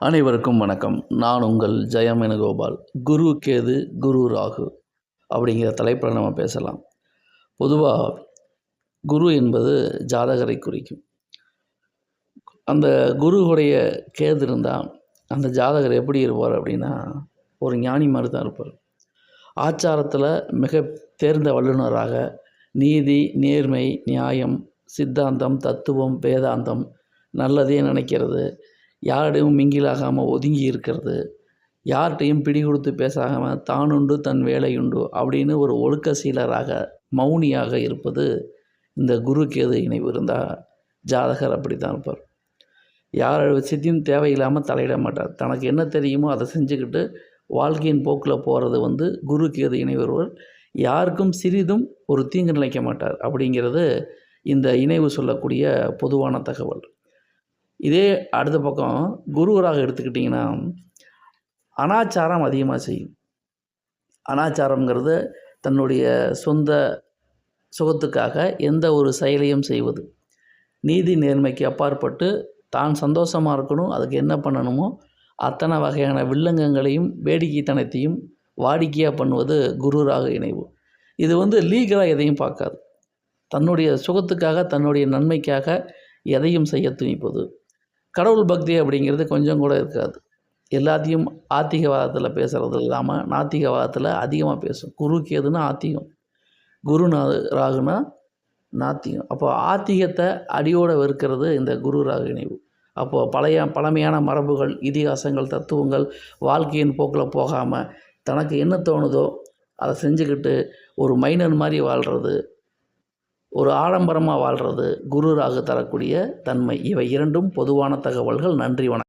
அனைவருக்கும் வணக்கம். நான் உங்கள் ஜெயம் வேணுகோபால் குரு கேது குரு ராகு அப்படிங்கிற தலைப்பில் நம்ம பேசலாம். பொதுவாக குரு என்பது ஜாதகரை குறிக்கும். அந்த குருவுடைய கேது இருந்தால் அந்த ஜாதகர் எப்படி இருப்பார் அப்படின்னா ஒரு ஞானி மாதிரி தான் இருப்பார். ஆச்சாரத்தில் மிக தேர்ந்த வல்லுநராக நீதி நேர்மை நியாயம் சித்தாந்தம் தத்துவம் வேதாந்தம் நல்லதே நினைக்கிறது. யாரிடையும் மிங்கிலாகாமல் ஒதுங்கி இருக்கிறது. யார்கிட்டையும் பிடி கொடுத்து பேசாமல் தானுண்டு தன் வேலையுண்டு அப்படின்னு ஒரு ஒழுக்க சீலராக மௌனியாக இருப்பது இந்த குரு கேது இணைவு இருந்தால் ஜாதகர் அப்படி தான் இருப்பார். யார் விஷயத்தையும் தேவையில்லாமல் தலையிட மாட்டார். தனக்கு என்ன தெரியுமோ அதை செஞ்சுக்கிட்டு வாழ்க்கையின் போக்கில் போகிறது வந்து குரு கேது இணைவருவர் யாருக்கும் சிறிதும் ஒரு தீங்கு நினைக்க மாட்டார் அப்படிங்கிறது இந்த இணைவு சொல்லக்கூடிய பொதுவான தகவல். இதே அடுத்த பக்கம் குருவராக எடுத்துக்கிட்டிங்கன்னா அனாச்சாரம் அதிகமாக செய்யும். அனாச்சாரங்கிறது தன்னுடைய சொந்த சுகத்துக்காக எந்த ஒரு செயலையும் செய்வது. நீதி நேர்மைக்கு அப்பாற்பட்டு தான் சந்தோஷமாக இருக்கணும் அதுக்கு என்ன பண்ணணுமோ அத்தனை வகையான வில்லங்கங்களையும் வேடிக்கைத்தனத்தையும் வாடிக்கையாக பண்ணுவது குருராக இணைவு. இது வந்து லீகலாக எதையும் பார்க்காது. தன்னுடைய சுகத்துக்காக தன்னுடைய நன்மைக்காக எதையும் செய்ய துணிப்பது. கடவுள் பக்தி அப்படிங்கிறது கொஞ்சம் கூட இருக்காது. எல்லாத்தையும் ஆத்திகவாதத்தில் பேசுகிறது இல்லாமல் நாத்திகவாதத்தில் அதிகமாக பேசும். குருக்கு எதுனா ஆத்திகம். குரு ராகுனா நாத்திகம். அப்போ ஆத்திகத்தை அடியோடு வெறுக்கிறது இந்த குரு ராகு இணைவு. அப்போது பழைய பழமையான மரபுகள் இதிகாசங்கள் தத்துவங்கள் வாழ்க்கையின் போக்கில் போகாமல் தனக்கு என்ன தோணுதோ அதை செஞ்சுக்கிட்டு ஒரு மைனர் மாதிரி வாழ்கிறது ஒரு ஆடம்பரமாக வாழ்கிறது குரு ராகு தரக்கூடிய தன்மை. இவை இரண்டும் பொதுவான தகவல்கள். நன்றி வணக்கம்.